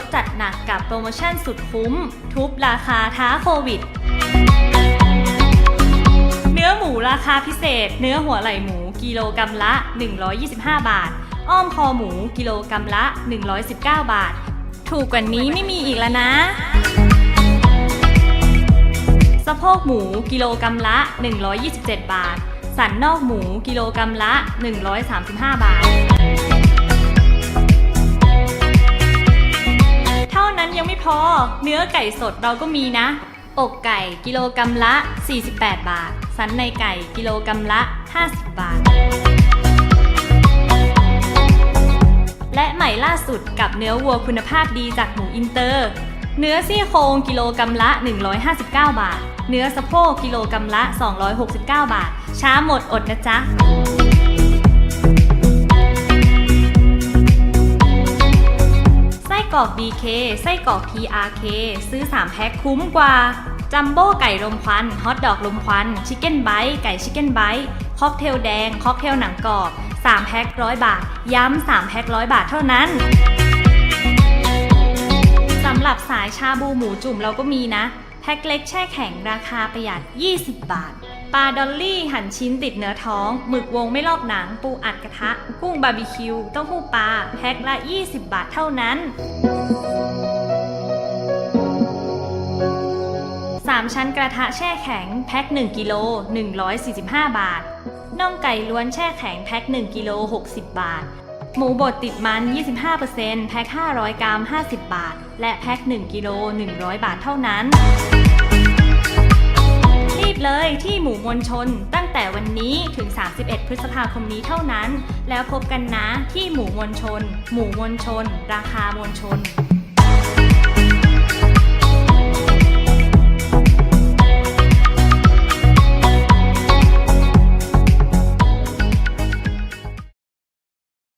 ถจัดหนักกับโปรโมชั่นสุดคุ้ม ทุบราคาท้าโควิด เนื้อหมูราคาพิเศษ เนื้อหัวไหล่หมูกิโลกรัมละ 125 บาท อ้อมคอหมูกิโลกรัมละ 119 บาท ถูกกว่านี้ไม่มีอีกแล้วนะสะโพกหมูกิโลกรัมละ 127 บาท สันนอกหมูกิโลกรัมละ 135 บาท เนื้อไก่สดเราก็มีนะ อกไก่กิโลกรัมละ 48 บาท สันในไก่กิโลกรัมละ 50 บาท และใหม่ล่าสุดกับเนื้อวัวคุณภาพดีจากหมูอินเตอร์ เนื้อซี่โครงกิโลกรัมละ 159 บาท เนื้อสะโพกกิโลกรัมละ 269 บาท ช้าหมดอดนะจ๊ะ กรอก DK ไส้กรอก PRK ซื้อ 3 แพ็คคุ้มกว่า จัมโบ้ไก่ลมควันฮอทดอกลมควันชิคเก้นไบต์ไก่ชิคเก้นไบต์ค็อกเทลแดงค็อกเทลหนังกรอบ 3 แพ็คร้อยบาท ย้ำ 3 แพ็คร้อยบาทเท่านั้นสำหรับสายชาบูหมูจุ่มเราก็มีนะ แพ็คเล็กแช่แข็งราคาประหยัด 20 บาท ปลาดอลลี่หั่นชิ้นติดเนื้อท้อง หมึกวงไม่ลอกหนัง ปูอัดกระทะ กุ้งบาร์บีคิวเต้าหู้ปลา แพ็คละ 20 บาทเท่านั้น 3 ชั้นกระทะแช่แข็ง แพ็ค 1 กิโล 145 บาท น่องไก่ล้วนแช่แข็ง แพ็ค 1 กิโล 60 บาท หมูบดติดมัน 25%แพ็ค 500 กรัม 50 บาท และแพ็ค 1 กิโล 100 บาทเท่านั้น หมู่มวลชน ตั้งแต่วันนี้ถึง 31 พฤษภาคมนี้เท่านั้น แล้วพบกันนะที่หมู่มวลชน หมู่มวลชน ราคามวลชน